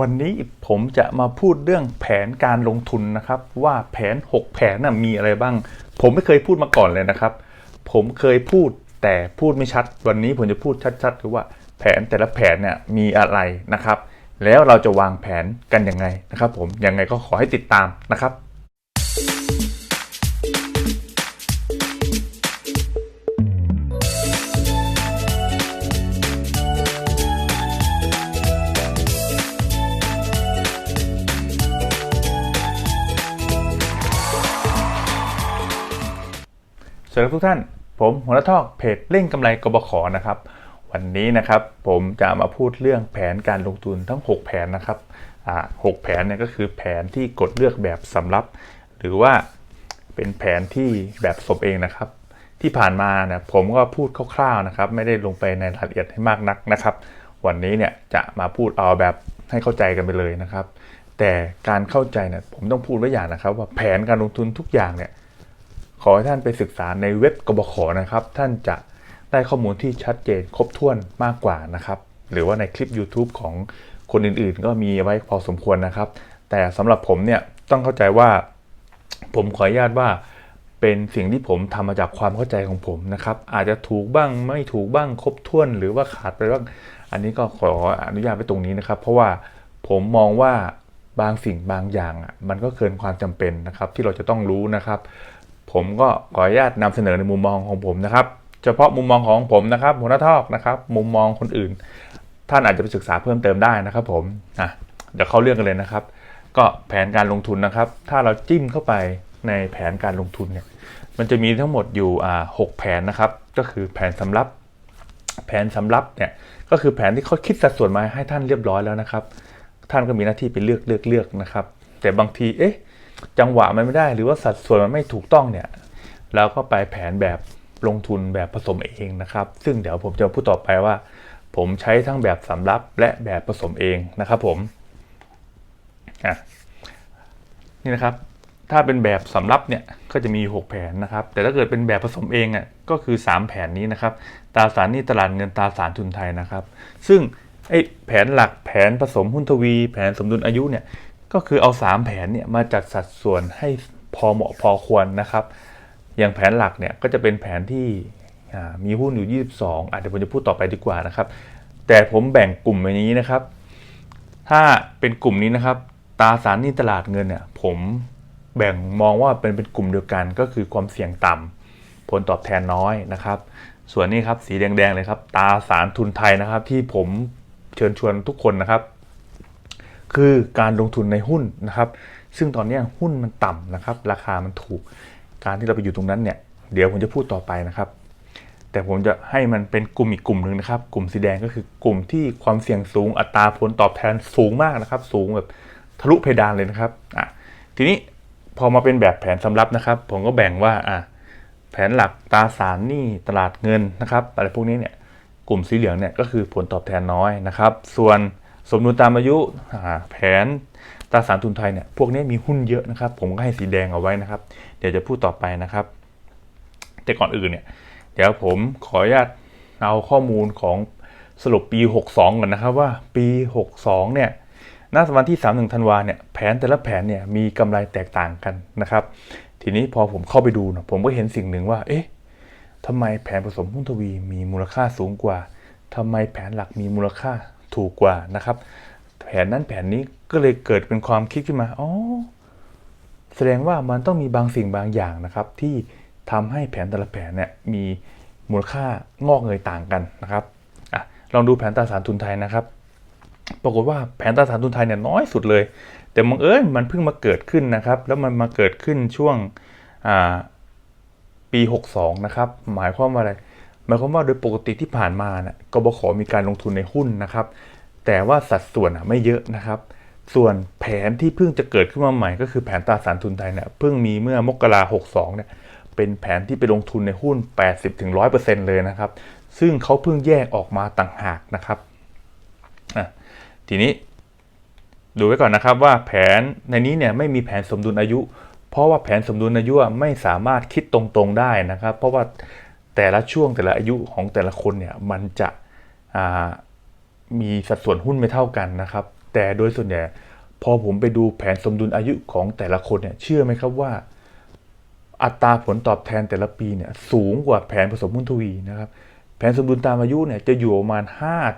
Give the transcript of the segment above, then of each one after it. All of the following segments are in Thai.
วันนี้ผมจะมาพูดเรื่องแผนการลงทุนนะครับ ว่าแผน 6 แผนน่ะมีอะไรบ้าง ผมไม่เคยพูดมาก่อนเลยนะครับ ผมเคยพูดแต่พูดไม่ชัด วันนี้ผมจะพูดชัดๆคือว่าแผนแต่ละแผนเนี่ยมีอะไรนะครับ แล้วเราจะวางแผนกันยังไงนะครับ ผมยังไงก็ขอให้ติดตามนะครับ สวัสดีทุกท่าน ผมหัวหน้าทอกเพจเล่งกำไรกบขนะครับ วันนี้นะครับผมจะมาพูดเรื่องแผนการลงทุนทั้ง 6 แผนนะครับอ่าหกแผนเนี่ยก็คือแผนที่กดเลือกแบบสำรับ หรือว่าเป็นแผนที่แบบสมเองนะครับ ที่ผ่านมาเนี่ยผมก็พูดคร่าวๆนะครับ ไม่ได้ลงไปในรายละเอียดให้มากนักนะครับ วันนี้เนี่ยจะมาพูดเอาแบบให้เข้าใจกันไปเลยนะครับ แต่การเข้าใจเนี่ยผมต้องพูดไว้อย่างนะครับ ว่าแผนการลงทุนทุกอย่างเนี่ย ขอให้ท่านไปศึกษาในเว็บกบขนะครับ ท่านจะได้ข้อมูลที่ชัดเจนครบถ้วนมากกว่านะครับ หรือว่าในคลิป YouTube ของคนอื่นๆ ก็มีไว้พอสมควรนะครับ แต่สำหรับผมเนี่ยต้องเข้าใจว่า ผมขออนุญาตว่าเป็นสิ่งที่ผมทำมาจากความเข้าใจของผมนะครับ อาจจะถูกบ้างไม่ถูกบ้างครบถ้วน หรือว่าขาดไปบ้างอันนี้ก็ขออนุญาตไปตรงนี้นะครับ เพราะว่าผมมองว่าบางสิ่งบางอย่างอะมันก็เกินความจำเป็นนะครับ ที่เราจะต้องรู้นะครับ ผมก็ขออนุญาตนำเสนอในมุมมองของผมนะครับ เฉพาะมุมมองของผมนะครับหัวหน้าทอกนะครับ มุมมองคนอื่น ท่านอาจจะไปศึกษาเพิ่มเติมได้นะครับผมอะเดี๋ยวเข้าเรื่องกันเลยนะครับ ก็แผนการลงทุนนะครับ ถ้าเราจิ้มเข้าไปในแผนการลงทุนเนี่ยมันจะมีทั้งหมดอยู่อ่าหกแผนนะครับ ก็คือแผนสำรับ แผนสำรับเนี่ยก็คือแผนที่เขาคิดสัดส่วนมาให้ท่านเรียบร้อยแล้วนะครับ ท่านก็มีหน้าที่ไปเลือกเลือกเลือกนะครับ แต่บางทีเอ๊ะ จังหวะมันไม่ได้ หรือว่าสัดส่วนมันไม่ถูกต้องเนี่ยเราก็ไปแผนแบบลงทุนแบบผสมเองนะครับ ซึ่งเดี๋ยวผมจะพูดต่อไปว่า ผมใช้ทั้งแบบสำรับและแบบผสมเองนะครับผมอะนี่นะครับถ้าเป็นแบบสำรับเนี่ยก็จะมี 6 แผนนะครับ แต่ถ้าเกิดเป็นแบบผสมเองอะก็คือ 3 แผนนี้นะครับตราสารนี้ตลาดเงินตราสารทุนไทยนะครับ ซึ่งไอ้แผนหลักแผนผสมหุ้นทวี แผนสมดุลอายุเนี่ย ก็คือเอา 3 แผนเนี่ยมาจัดสัดส่วนให้พอเหมาะพอควรนะครับ อย่างแผนหลักเนี่ยก็จะเป็นแผนที่มีหุ้นอยู่ 22อาจจะผมจะพูดต่อไปดีกว่านะครับ แต่ผมแบ่งกลุ่มอย่างนี้นะครับ ถ้าเป็นกลุ่มนี้นะครับ ตราสารหนี้ตลาดเงินเนี่ยผมแบ่งมองว่าเป็นเป็นกลุ่มเดียวกันก็คือความเสี่ยงต่ำผลตอบแทนน้อยนะครับ ส่วนนี้ครับสีแดงๆเลยครับตราสารทุนไทยนะครับ ที่ผมเชิญชวนทุกคนนะครับ คือการลงทุนในหุ้นนะครับ ซึ่งตอนนี้หุ้นมันต่ำนะครับ ราคามันถูก การที่เราไปอยู่ตรงนั้นเนี่ย เดี๋ยวผมจะพูดต่อไปนะครับ แต่ผมจะให้มันเป็นกลุ่มอีกกลุ่มหนึ่งนะครับ กลุ่มสีแดงก็คือกลุ่มที่ความเสี่ยงสูง อัตราผลตอบแทนสูงมากนะครับ สูงแบบทะลุเพดานเลยนะครับ อะ ทีนี้พอมาเป็นแบบแผนสำรับนะครับ ผมก็แบ่งว่า อะ แผนหลักตราสารหนี้ตลาดเงินนะครับ อะไรพวกนี้เนี่ย กลุ่มสีเหลืองเนี่ยก็คือผลตอบแทนน้อยนะครับ ส่วน สมดุลตามอายุแผนตราสารทุนไทยเนี่ยพวกนี้มีหุ้นเยอะนะครับ ผมก็ให้สีแดงเอาไว้นะครับ เดี๋ยวจะพูดต่อไปนะครับ แต่ก่อนอื่นเนี่ย เดี๋ยวผมขออนุญาตเอาข้อมูลของสรุปปี 62 ก่อนนะครับว่าปี 62 เนี่ยณวันที่ 31 ธันวาเนี่ยแผนแต่ละแผนเนี่ยมีกำไรแตกต่างกันนะครับ ทีนี้พอผมเข้าไปดูนะผมก็เห็นสิ่งหนึ่งว่า เอ๊ะทำไมแผนผสมหุ้นทวีมีมูลค่าสูงกว่าทำไมแผนหลักมีมูลค่า ถูกกว่านะครับ แผนนั้นแผนนี้ก็เลยเกิดเป็นความคิดขึ้นมาอ๋อแสดงว่ามันต้องมีบางสิ่งบางอย่างนะครับ ที่ทำให้แผนแต่ละแผนเนี่ยมีมูลค่างอกเงยต่างกันนะครับอะลองดูแผนตราสารทุนไทยนะครับ ปรากฏว่าแผนตราสารทุนไทยเนี่ยน้อยสุดเลย แต่บังเอิญมันเพิ่งมาเกิดขึ้นนะครับ แล้วมันมาเกิดขึ้นช่วงปี 62 นะครับ หมายความว่าอะไร หมายความว่าโดยปกติที่ผ่านมานะกบขมีการลงทุนในหุ้นนะครับ แต่ว่าสัดส่วนอะไม่เยอะนะครับ ส่วนแผนที่เพิ่งจะเกิดขึ้นมาใหม่ ก็คือแผนตราสารทุนไทยเนี่ยเพิ่งมีเมื่อมกราหกสองเนี่ยเป็นแผนที่ไปลงทุนในหุ้น 80-100%เลยนะครับ ซึ่งเขาเพิ่งแยกออกมาต่างหากนะครับอะทีนี้ดูไว้ก่อนนะครับว่าแผนในนี้เนี่ยไม่มีแผนสมดุลอายุ เพราะว่าแผนสมดุลอายุไม่สามารถคิดตรงๆได้นะครับ เพราะว่า แต่ละช่วงแต่ละอายุของแต่ละคนเนี่ยมันจะมีสัดส่วนหุ้นไม่เท่ากันนะครับ แต่โดยส่วนใหญ่พอผมไปดูแผนสมดุลอายุของแต่ละคนเนี่ยเชื่อไหมครับว่า อัตราผลตอบแทนแต่ละปีเนี่ยสูงกว่าแผนผสมหุ้นทวีนะครับแผนสมดุลตามอายุเนี่ยจะอยู่ประมาณ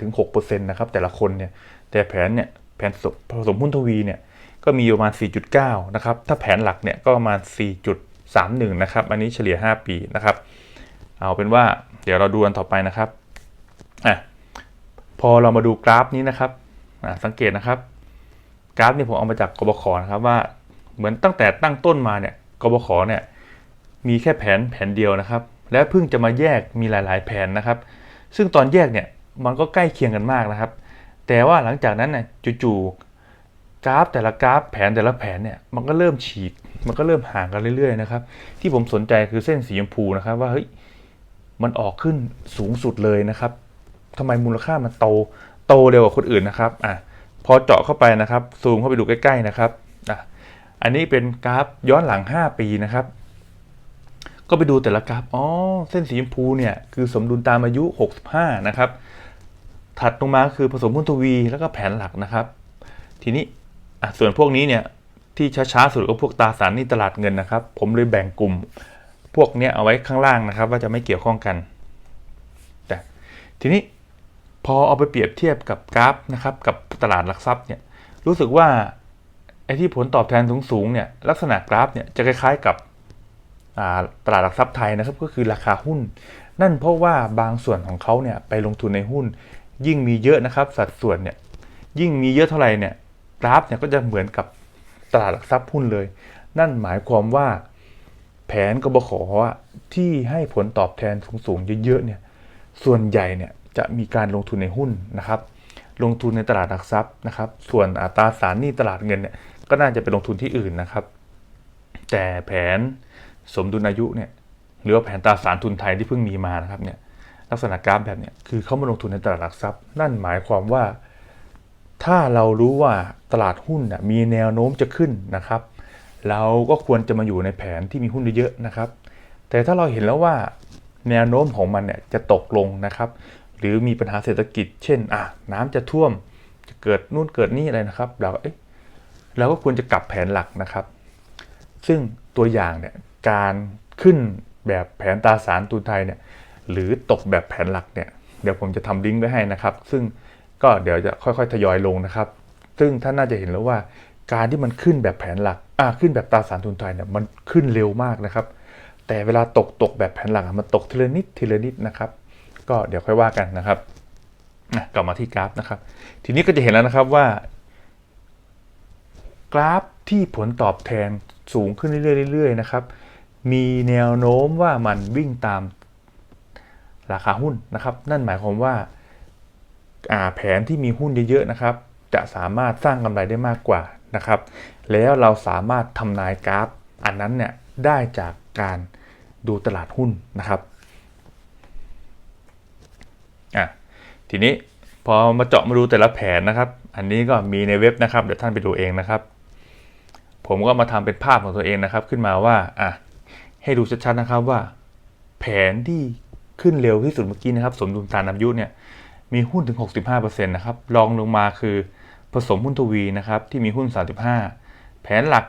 5-6%นะครับแต่ละคนเนี่ยแต่แผนเนี่ยแผนผสมหุ้นทวีเนี่ยก็มีประมาณ 4.9 นะครับ ถ้าแผนหลักเนี่ยก็ประมาณ 4.31 นะครับ อันนี้เฉลี่ย 5 ปีนะครับ เอาเป็นว่าเดี๋ยวเราดูกันต่อไปนะครับอะพอเรามาดูกราฟนี้นะครับอะสังเกตนะครับ กราฟนี่ผมเอามาจากกบขนะครับว่าเหมือนตั้งแต่ตั้งต้นมาเนี่ยกบขเนี่ยมีแค่แผนแผนเดียวนะครับ และเพิ่งจะมาแยกมีหลาย ๆ แผนนะครับ ซึ่งตอนแยกเนี่ยมันก็ใกล้เคียงกันมากนะครับ แต่ว่าหลังจากนั้นน่ยจู่ๆกราฟแต่ละกราฟแผนแต่ละแผนเนี่ยมันก็เริ่มฉีก มันก็เริ่มห่างกันเรื่อย ๆ นะครับ ที่ผมสนใจคือเส้นสีชมพูนะครับว่าเฮ้ย มันออกขึ้นสูงสุดเลยนะครับทำไมมูลค่ามันโตโตเร็วกว่าคนอื่นนะครับอะพอเจาะเข้าไปนะครับ ซูมเข้าไปดูใกล้ๆนะครับอะอันนี้เป็นกราฟย้อนหลัง 5 ปีนะครับ ก็ไปดูแต่ละกราฟอ๋อเส้นสีชมพูเนี่ยคือสมดุลตามอายุ 65 นะครับ ถัดลงมาคือผสมหุ้นทวีแล้วก็แผนหลักนะครับ ทีนี้อะส่วนพวกนี้เนี่ยที่ช้าๆสุดก็พวกตราสารนี้ตลาดเงินนะครับ ผมเลยแบ่งกลุ่ม พวกเนี้ยเอาไว้ข้างล่างนะครับ ว่าจะไม่เกี่ยวข้องกันแต่ทีนี้พอเอาไปเปรียบเทียบกับกราฟนะครับ กับตลาดหลักทรัพย์เนี่ยรู้สึกว่าไอ้ที่ผลตอบแทนสูงๆเนี่ยลักษณะกราฟเนี่ยจะคล้ายๆกับตลาดหลักทรัพย์ไทยนะครับก็คือราคาหุ้น นั่นเพราะว่าบางส่วนของเขาเนี่ยไปลงทุนในหุ้น ยิ่งมีเยอะนะครับสัดส่วนเนี่ยยิ่งมีเยอะเท่าไหร่เนี่ยกราฟเนี่ยก็จะเหมือนกับตลาดหลักทรัพย์หุ้นเลย นั่นหมายความว่า แผนกบขอะที่ให้ผลตอบแทนสูงๆเยอะๆเนี่ยส่วนใหญ่เนี่ยจะมีการลงทุนในหุ้นนะครับ ลงทุนในตลาดหลักทรัพย์นะครับ ส่วนอัตราสารหนี้ตลาดเงินเนี่ยก็น่าจะไปลงทุนที่อื่นนะครับ แต่แผนสมดุลอายุเนี่ยหรือว่าแผนตราสารทุนไทยที่เพิ่งมีมานะครับเนี่ยลักษณะกราฟแบบเนี้ยคือเขามาลงทุนในตลาดหลักทรัพย์ นั่นหมายความว่า ถ้าเรารู้ว่าตลาดหุ้นน่ะมีแนวโน้มจะขึ้นนะครับ เราก็ควรจะมาอยู่ในแผนที่มีหุ้นเยอะๆนะครับ แต่ถ้าเราเห็นแล้วว่าแนวโน้มของมันเนี่ยจะตกลงนะครับ หรือมีปัญหาเศรษฐกิจ เช่นอะน้ำจะท่วมจะเกิดนู่นเกิดนี่อะไรนะครับ เราก็เอ๊ะเราก็ควรจะกลับแผนหลักนะครับ ซึ่งตัวอย่างเนี่ยการขึ้นแบบแผนตราสารทุนไทยเนี่ยหรือตกแบบแผนหลักเนี่ยเดี๋ยวผมจะทำลิงก์ไว้ให้นะครับ ซึ่งก็เดี๋ยวจะค่อยๆทยอยลงนะครับ ซึ่งท่านน่าจะเห็นแล้วว่าการที่มันขึ้นแบบแผนหลัก อ่าขึ้นแบบตราสารทุนไทยเนี่ยมันขึ้นเร็วมากนะครับ แต่เวลาตกตกแบบแผนหลักอะมันตกทีละนิดทีละนิดนะครับ ก็เดี๋ยวค่อยว่ากันนะครับอะกลับมาที่กราฟนะครับ ทีนี้ก็จะเห็นแล้วนะครับว่า กราฟที่ผลตอบแทนสูงขึ้นเรื่อยๆเรื่อยๆนะครับ มีแนวโน้มว่ามันวิ่งตามราคาหุ้นนะครับ นั่นหมายความว่าอ่าแผนที่มีหุ้นเยอะๆนะครับ จะสามารถสร้างกำไรได้มากกว่า นะครับ แล้วเราสามารถทำนายกราฟ อันนั้นเนี่ยได้จากการดูตลาดหุ้นนะครับอะทีนี้พอมาเจาะมาดูแต่ละแผนนะครับ อันนี้ก็มีในเว็บนะครับ เดี๋ยวท่านไปดูเองนะครับ ผมก็มาทำเป็นภาพของตัวเองนะครับ ขึ้นมาว่าอะให้ดูชัดๆนะครับว่า แผนที่ขึ้นเร็วที่สุดเมื่อกี้นะครับ สมดุลตามอายุเนี่ยมีหุ้นถึง 65%นะครับรองลงมาคือ ผสมหุ้นทวีนะครับที่มีหุ้น 35 แผนหลัก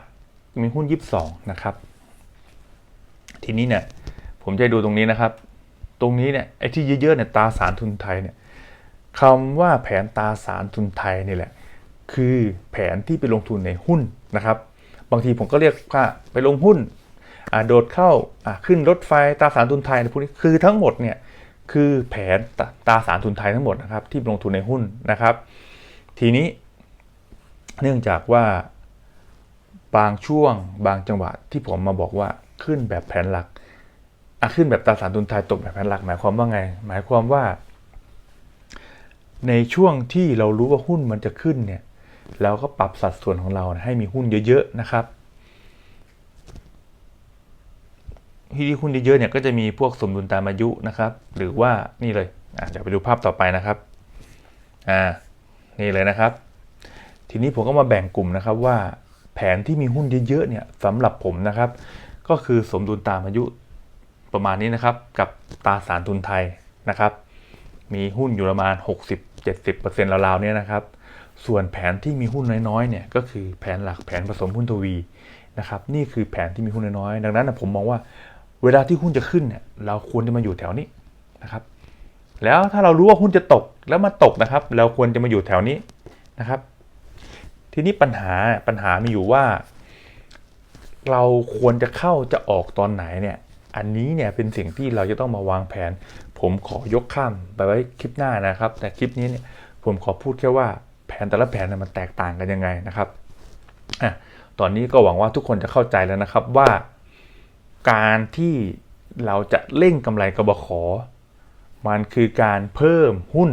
มีหุ้น 22 นะครับ ทีนี้เนี่ยผมจะดูตรงนี้นะครับ ตรงนี้เนี่ยไอ้ที่เยอะๆเนี่ยตาสารทุนไทยเนี่ยคำว่าแผนตาสารทุนไทยนี่แหละคือแผนที่ไปลงทุนในหุ้นนะครับ บางทีผมก็เรียกว่าไปลงหุ้นโดดเข้าขึ้นรถไฟตาสารทุนไทยพวกนี้คือทั้งหมดเนี่ยคือแผนตาสารทุนไทยทั้งหมดนะครับที่ลงทุนในหุ้นนะครับ ทีนี้ เนื่องจากว่าบางช่วงบางจังหวะที่ผมมาบอกว่าขึ้นแบบแผนหลักอะขึ้นแบบตราสารทุนไทยตกแบบแผนหลักหมายความว่าไง หมายความว่า ในช่วงที่เรารู้ว่าหุ้นมันจะขึ้นเนี่ยเราก็ปรับสัดส่วนของเราให้มีหุ้นเยอะๆนะครับที่หุ้นเยอะๆเนี่ยก็จะมีพวกสมดุลตามอายุนะครับ หรือว่านี่เลยอะเดี๋ยวไปดูภาพต่อไปนะครับอ่านี่เลยนะครับ ทีนี้ผมก็มาแบ่งกลุ่มนะครับว่าแผนที่มีหุ้นเยอะๆเนี่ยสำหรับผมนะครับ ก็คือสมดุลตามอายุประมาณนี้นะครับ กับตราสารทุนไทยนะครับ มีหุ้นอยู่ประมาณ 60-70%ราวๆเนี่ยนะครับ ส่วนแผนที่มีหุ้นน้อยๆเนี่ยก็คือแผนหลักแผนผสมหุ้นทวีนะครับนี่คือแผนที่มีหุ้นน้อยๆดังนั้นนะผมมองว่าเวลาที่หุ้นจะขึ้นเนี่ยเราควรจะมาอยู่แถวนี้นะครับ แล้วถ้าเรารู้ว่าหุ้นจะตกแล้วมาตกนะครับ เราควรจะมาอยู่แถวนี้นะครับ ทีนี้ปัญหาปัญหามีอยู่ว่า เราควรจะเข้าจะออกตอนไหนเนี่ย อันนี้เนี่ยเป็นสิ่งที่เราจะต้องมาวางแผน ผมขอยกข้ามไปไว้คลิปหน้านะครับ แต่คลิปนี้เนี่ยผมขอพูดแค่ว่าแผนแต่ละแผนมันแตกต่างกันยังไงนะครับอะตอนนี้ก็หวังว่าทุกคนจะเข้าใจแล้วนะครับว่าการที่เราจะเร่งกำไรกบขมันคือการเพิ่มหุ้น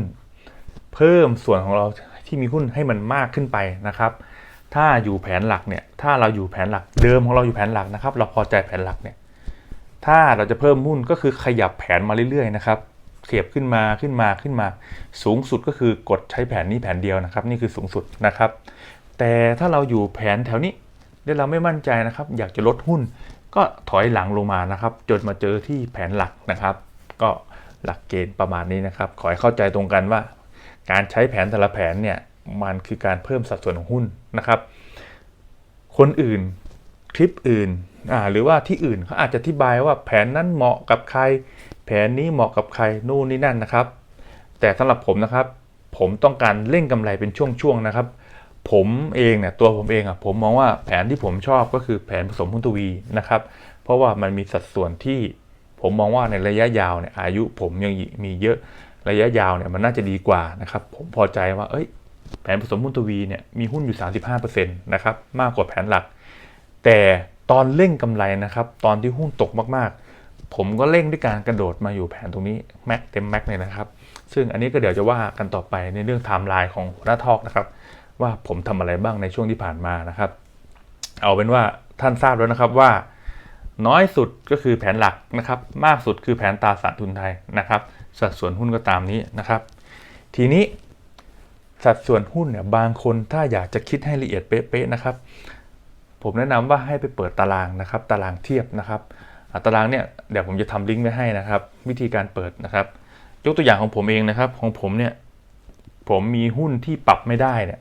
เพิ่มส่วนของเรา ที่มีหุ้นให้มันมากขึ้นไปนะครับ ถ้าอยู่แผนหลักเนี่ย ถ้าเราอยู่แผนหลักเดิมของเราอยู่แผนหลักนะครับ เราพอใจแผนหลักเนี่ย ถ้าเราจะเพิ่มหุ้นก็คือขยับแผนมาเรื่อยๆนะครับเสียบขึ้นมาขึ้นมาขึ้นมา สูงสุดก็คือกดใช้แผนนี้แผนเดียวนะครับ นี่คือสูงสุดนะครับ แต่ถ้าเราอยู่แผนแถวนี้แล้วเราไม่มั่นใจนะครับ อยากจะลดหุ้น ก็ถอยหลังลงมานะครับ จนมาเจอที่แผนหลักนะครับ ก็หลักเกณฑ์ประมาณนี้นะครับ ขอให้เข้าใจตรงกันว่า การใช้แผนแต่ละแผนเนี่ยมันคือการเพิ่มสัดส่วนของหุ้นนะครับ คนอื่นคลิปอื่นหรือว่าที่อื่นเขาอาจจะอธิบายว่าแผนนั้นเหมาะกับใคร แผนนี้เหมาะกับใครนู่นนี่นั่นนะครับ แต่สำหรับผมนะครับ ผมต้องการเล่นกำไรเป็นช่วงๆนะครับ ผมเองเนี่ยตัวผมเองอะผมมองว่าแผนที่ผมชอบก็คือแผนผสมหุ้นทวีนะครับ เพราะว่ามันมีสัดส่วนที่ผมมองว่าในระยะยาวเนี่ยอายุผมยังมีเยอะ ระยะยาวเนี่ยมันน่าจะดีกว่านะครับผมพอใจว่าเอ้ยแผนผสมหุ้นทวีเนี่ยมีหุ้นอยู่ 35%นะครับมากกว่าแผนหลัก แต่ตอนเร่งกำไรนะครับตอนที่หุ้นตกมากๆ ผมก็เร่งด้วยการกระโดดมาอยู่แผนตรงนี้แม็กเต็มแม็กเลยนะครับ ซึ่งอันนี้ก็เดี๋ยวจะว่ากันต่อไปในเรื่องไทม์ไลน์ของหัวหน้าทอกนะครับ ว่าผมทำอะไรบ้างในช่วงที่ผ่านมานะครับ เอาเป็นว่าท่านทราบแล้วนะครับว่า น้อยสุดก็คือแผนหลักนะครับ มากสุดคือแผนตราสารทุนไทยนะครับ สัดส่วนหุ้นก็ตามนี้นะครับ ทีนี้สัดส่วนหุ้นเนี่ยบางคนถ้าอยากจะคิดให้ละเอียดเป๊ะๆนะครับ ผมแนะนำว่าให้ไปเปิดตารางนะครับ ตารางเทียบนะครับตารางเนี่ยเดี๋ยวผมจะทำลิงก์ไว้ให้นะครับ วิธีการเปิดนะครับ ยกตัวอย่างของผมเองนะครับ ของผมเนี่ยผมมีหุ้นที่ปรับไม่ได้เนี่ย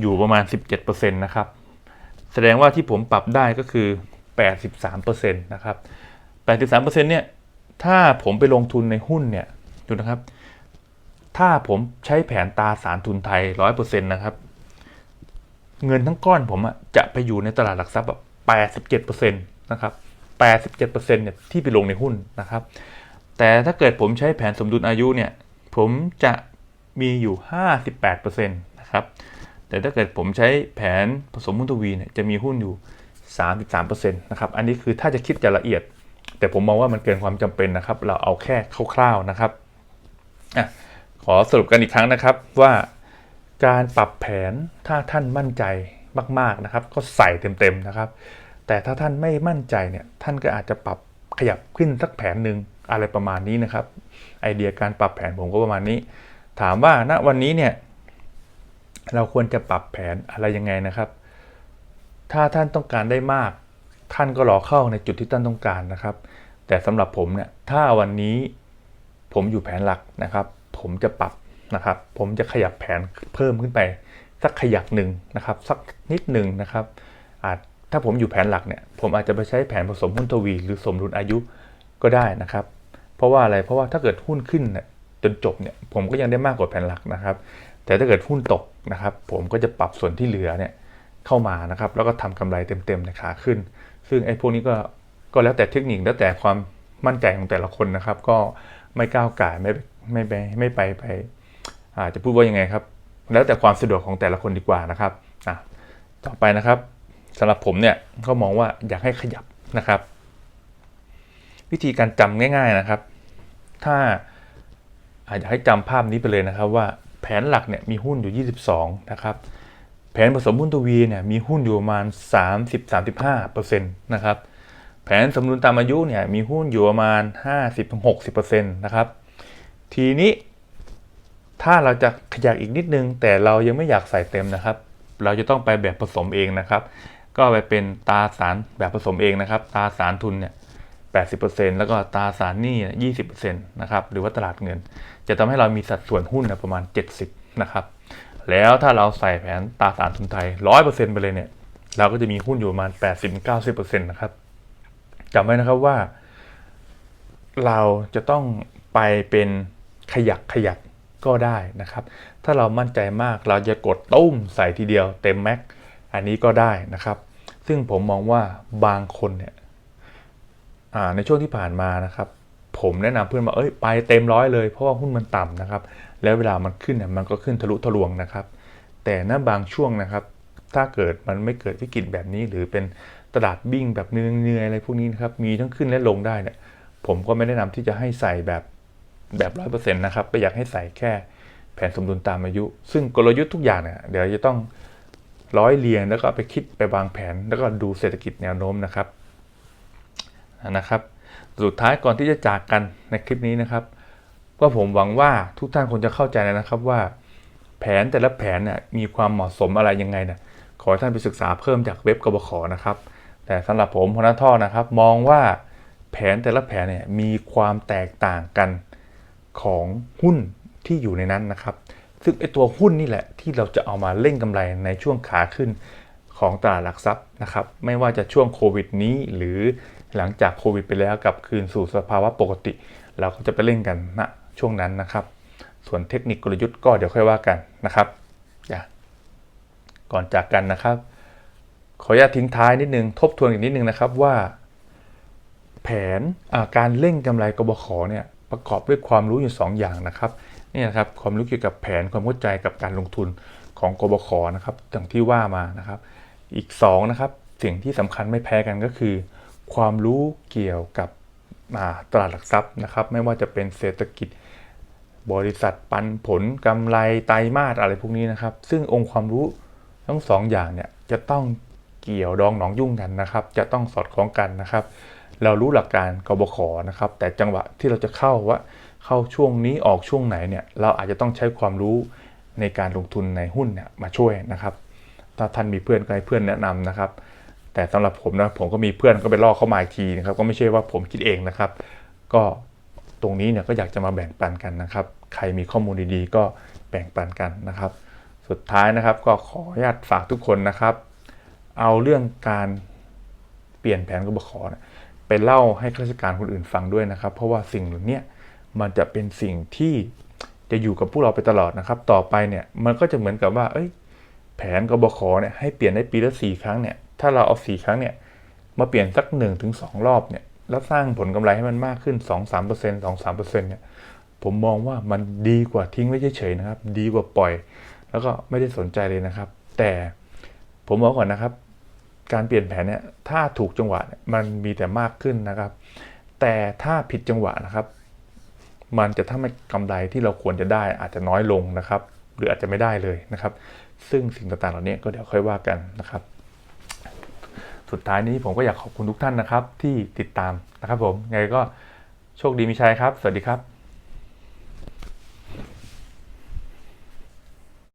อยู่ประมาณ 17%นะครับ แสดงว่าที่ผมปรับได้ก็คือ 83%นะครับ 83%เนี่ยถ้าผมไปลงทุนในหุ้นเนี่ย ดูนะครับ ถ้าผมใช้แผนตาสารทุนไทย100%นะครับ เงินทั้งก้อนผมจะไปอยู่ในตลาดหลักทรัพย์แบบ87%นะครับ87%เนี่ยที่ไปลงในหุ้นนะครับ แต่ถ้าเกิดผมใช้แผนสมดุลอายุเนี่ย ผมจะมีอยู่58%นะครับ แต่ถ้าเกิดผมใช้แผนผสมหุ้นทวีเนี่ยจะมีหุ้นอยู่33%นะครับ อันนี้คือถ้าจะคิดจะละเอียดแต่ผมมองว่ามันเกินความจำเป็นนะครับ เราเอาแค่คร่าวๆนะครับ ขอสรุปกันอีกครั้งนะครับว่าการปรับแผนถ้าท่านมั่นใจมาก ๆนะครับ ก็ใส่เต็มๆนะครับ แต่ถ้าท่านไม่มั่นใจเนี่ยท่านก็อาจจะปรับขยับขึ้นสักแผนหนึ่งอะไรประมาณนี้นะครับ ไอเดียการปรับแผนผมก็ประมาณนี้ ถามว่าณวันนี้เนี่ยเราควรจะปรับแผนอะไรยังไงนะครับ ถ้าท่านต้องการได้มาก ท่านก็รอเข้าในจุดที่ท่านต้องการนะครับ แต่สำหรับผมเนี่ยถ้าวันนี้ ผมอยู่แผนหลักนะครับ ผมจะปรับนะครับ ผมจะขยับแผนเพิ่มขึ้นไปสักขยักหนึ่งนะครับ สักนิดหนึ่งนะครับ อาจถ้าผมอยู่แผนหลักเนี่ยผมอาจจะไปใช้แผนผสมหุ้นทวี หรือสมดุลอายุก็ได้นะครับ เพราะว่าอะไรเพราะว่าถ้าเกิดหุ้นขึ้นเนี่ยจนจบเนี่ยผมก็ยังได้มากกว่าแผนหลักนะครับ แต่ถ้าเกิดหุ้นตกนะครับ ผมก็จะปรับส่วนที่เหลือเนี่ยเข้ามานะครับ แล้วก็ทำกำไรเต็มๆในขาขึ้น ซึ่งไอ้พวกนี้ก็ก็แล้วแต่เทคนิคแล้วแต่ความมั่นใจของแต่ละคนนะครับ ก็ ไม่ก้าวไก่ไม่ไม่ไปไม่ไปไปอาจจะพูดว่ายังไงครับ แล้วแต่ความสะดวกของแต่ละคนดีกว่านะครับอะต่อไปนะครับสำหรับผมเนี่ยก็มองว่าอยากให้ขยับนะครับ วิธีการจำง่าย ๆนะครับ ถ้าอาจจะให้จำภาพนี้ไปเลยนะครับ ว่าแผนหลักเนี่ยมีหุ้นอยู่ 22 นะครับ แผนผสมหุ้นทวีเนี่ยมีหุ้นอยู่ประมาณ 30-35%นะครับ แผนสมดุลตามอายุเนี่ยมีหุ้นอยู่ประมาณ 50-60%นะครับ ทีนี้ถ้าเราจะขยับอีกนิดนึง แต่เรายังไม่อยากใส่เต็มนะครับ เราจะต้องไปแบบผสมเองนะครับ ก็ไปเป็นตาสารแบบผสมเองนะครับ ตาสารทุนเนี่ย80%แล้วก็ตาสารหนี้ 20%นะครับ หรือว่าตลาดเงิน จะทำให้เรามีสัดส่วนหุ้นนะประมาณ 70 นะครับ แล้วถ้าเราใส่แผนตาสารทุนไทยร้อยเปอร์เซ็นไปเลยเนี่ย เราก็จะมีหุ้นอยู่ประมาณแปดสิบเก้าสิบเปอร์เซ็นต์นะครับ จำไว้นะครับว่า เราจะต้องไปเป็นขยักขยักก็ได้นะครับ ถ้าเรามั่นใจมากเราจะกดตุ้มใส่ทีเดียวเต็มแม็กอันนี้ก็ได้นะครับ ซึ่งผมมองว่าบางคนเนี่ยในช่วงที่ผ่านมานะครับ ผมแนะนำเพื่อนมาเอ้ยไปเต็มร้อยเลยเพราะว่าหุ้นมันต่ำนะครับ แล้วเวลามันขึ้นเนี่ยมันก็ขึ้นทะลุทะลวงนะครับ แต่ณบางช่วงนะครับ ถ้าเกิดมันไม่เกิดวิกฤตแบบนี้หรือเป็น ตลาดบิ้งแบบเนื่อยๆอะไรพวกนี้นะครับ มีทั้งขึ้นและลงได้เนี่ย ผมก็ไม่แนะนำที่จะให้ใส่แบบแบบร้อยเปอร์เซ็นต์นะครับก็อยากให้ใส่แค่แผนสมดุลตามอายุ ซึ่งกลยุทธ์ทุกอย่างเนี่ยเดี๋ยวจะต้องร้อยเรียงแล้วก็ไปคิดไปวางแผน แล้วก็ดูเศรษฐกิจแนวโน้มนะครับนะครับ สุดท้ายก่อนที่จะจากกันในคลิปนี้นะครับ ก็ผมหวังว่าทุกท่านคงจะเข้าใจนะครับว่า แผนแต่ละแผนเนี่ยมีความเหมาะสมอะไรยังไงเนี่ยขอให้ท่านไปศึกษาเพิ่มจากเว็บกบขนะครับ แต่สำหรับผมพนัท่อนะครับ มองว่าแผนแต่ละแผนเนี่ยมีความแตกต่างกันของหุ้นที่อยู่ในนั้นนะครับ ซึ่งไอตัวหุ้นนี่แหละที่เราจะเอามาเล่งกำไรในช่วงขาขึ้นของตลาดหลักทรัพย์นะครับ ไม่ว่าจะช่วงโควิดนี้หรือหลังจากโควิดไปแล้วกลับคืนสู่สภาวะปกติ เราก็จะไปเล่นกันณช่วงนั้นนะครับ ส่วนเทคนิคกลยุทธ์ก็เดี๋ยวค่อยว่ากันนะครับอย่าก่อนจากกันนะครับ ขออนุญาตทิ้งท้ายนิดนึง ทบทวนอีกนิดนึงนะครับว่า แผนาการเล่งกำไรกบขเนี่ยประกอบด้วยความรู้อยู่ 2 อย่างนะครับนี่นะครับความรู้เกี่ยวกับแผนความเข้าใจกับการลงทุนของกบขนะครับอย่างที่ว่ามานะครับ อีก2นะครับสิ่งที่สำคัญไม่แพ้กันก็คือ ความรู้เกี่ยวกับตลาดหลักทรัพย์นะครับ ไม่ว่าจะเป็นเศรษฐกิจ บริษัทปันผลกำไรไตรมาสอะไรพวกนี้นะครับ ซึ่งองค์ความรู้ทั้งสองอย่างเนี่ยจะต้อง เกี่ยวดองหนองยุ่งกันนะครับ จะต้องสอดคล้องกันนะครับ เรารู้หลักการกบขนะครับ แต่จังหวะที่เราจะเข้าว่าเข้าช่วงนี้ออกช่วงไหนเนี่ยเราอาจจะต้องใช้ความรู้ในการลงทุนในหุ้นเนี่ยมาช่วยนะครับ ถ้าท่านมีเพื่อนก็ให้เพื่อนแนะนำนะครับ แต่สำหรับผมนะผมก็มีเพื่อนก็ไปล่อเข้ามาอีกทีนะครับ ก็ไม่ใช่ว่าผมคิดเองนะครับ ก็ตรงนี้เนี่ยก็อยากจะมาแบ่งปันกันนะครับ ใครมีข้อมูลดีๆ ก็แบ่งปันกันนะครับ สุดท้ายนะครับก็ขออนุญาตฝากทุกคนนะครับ เอาเรื่องการเปลี่ยนแผนกบขเนี่ยไปเล่าให้ข้าราชการคนอื่นฟังด้วยนะครับ เพราะว่าสิ่งเหล่านี้มันจะเป็นสิ่งที่จะอยู่กับพวกเราไปตลอดนะครับ ต่อไปเนี่ยมันก็จะเหมือนกับว่า เอ้ย แผนกบขเนี่ยให้เปลี่ยนได้ปีละสี่ครั้งเนี่ย ถ้าเราเอาสี่ครั้งเนี่ยมาเปลี่ยนสัก1นถึงสรอบเนี่ย แล้วสร้างผลกำไรให้มันมากขึ้น 2-3% 2-3%เนี่ย ผมมองว่ามันดีกว่าทิ้งไว้เฉยๆนะครับ ดีกว่าปล่อย แล้วก็ไม่ได้สนใจเลยนะครับ แต่ ผมบอกก่อนนะครับ การเปลี่ยนแผนเนี่ยถ้าถูกจังหวะมันมีแต่มากขึ้นนะครับ แต่ถ้าผิดจังหวะนะครับ มันจะทำให้กำไรที่เราควรจะได้อาจจะน้อยลงนะครับ หรืออาจจะไม่ได้เลยนะครับ ซึ่งสิ่งต่างๆเหล่านี้ก็เดี๋ยวค่อยว่ากันนะครับ สุดท้ายนี้ผมก็อยากขอบคุณทุกท่านนะครับ ที่ติดตามนะครับ ผมไงก็โชคดีมีชัยครับ สวัสดีครับ